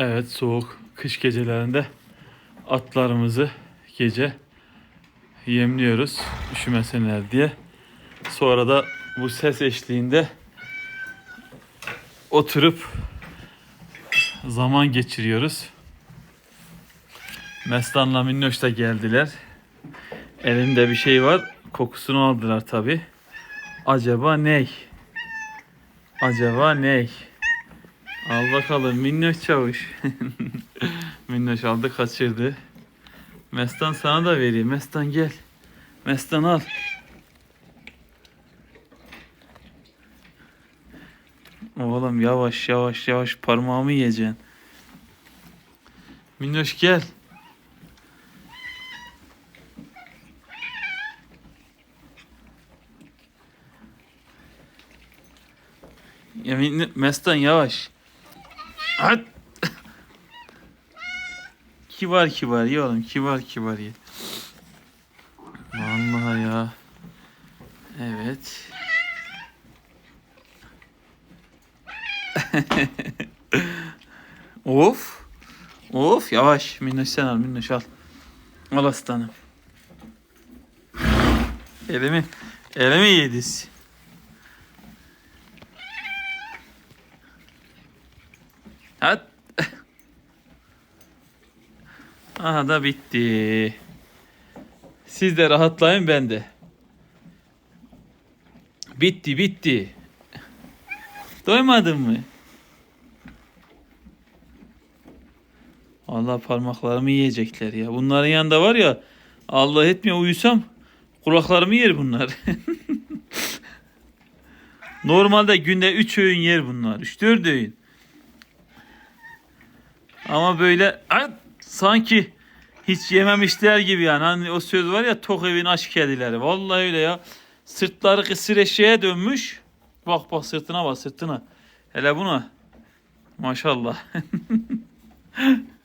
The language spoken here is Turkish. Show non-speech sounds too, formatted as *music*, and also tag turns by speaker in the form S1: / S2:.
S1: Evet soğuk kış gecelerinde atlarımızı gece yemliyoruz üşümesinler diye. Sonra da bu ses eşliğinde oturup zaman geçiriyoruz. Mestan'la Minnoş da geldiler. Elinde bir şey var. Kokusunu aldılar tabi. Acaba ney? Acaba ney? Al bakalım Minnoş çavuş. *laughs* Minnoş aldı kaçırdı. Mestan sana da vereyim. Mestan gel. Mestan al. Oğlum yavaş yavaş yavaş parmağımı yiyeceksin. Minnoş gel. Ya Mestan yavaş. At. kibar kibar ye oğlum kibar kibar ye. Vallahi ya. Evet. *laughs* of. Of yavaş. Minnoş sen al Minnoş al. Al aslanım. Elimi, elimi yedis. At. *laughs* Aha da bitti. Siz de rahatlayın ben de. Bitti bitti. Doymadın mı? Allah parmaklarımı yiyecekler ya. Bunların yanında var ya Allah etmiyor uyusam kulaklarımı yer bunlar. *laughs* Normalde günde 3 öğün yer bunlar. 3-4 öğün. Ama böyle sanki hiç yememişler gibi yani. Hani o söz var ya tok evin aşk kedileri. Vallahi öyle ya. Sırtları kısır eşeğe dönmüş. Bak bak sırtına bak sırtına. Hele buna. Maşallah. *laughs*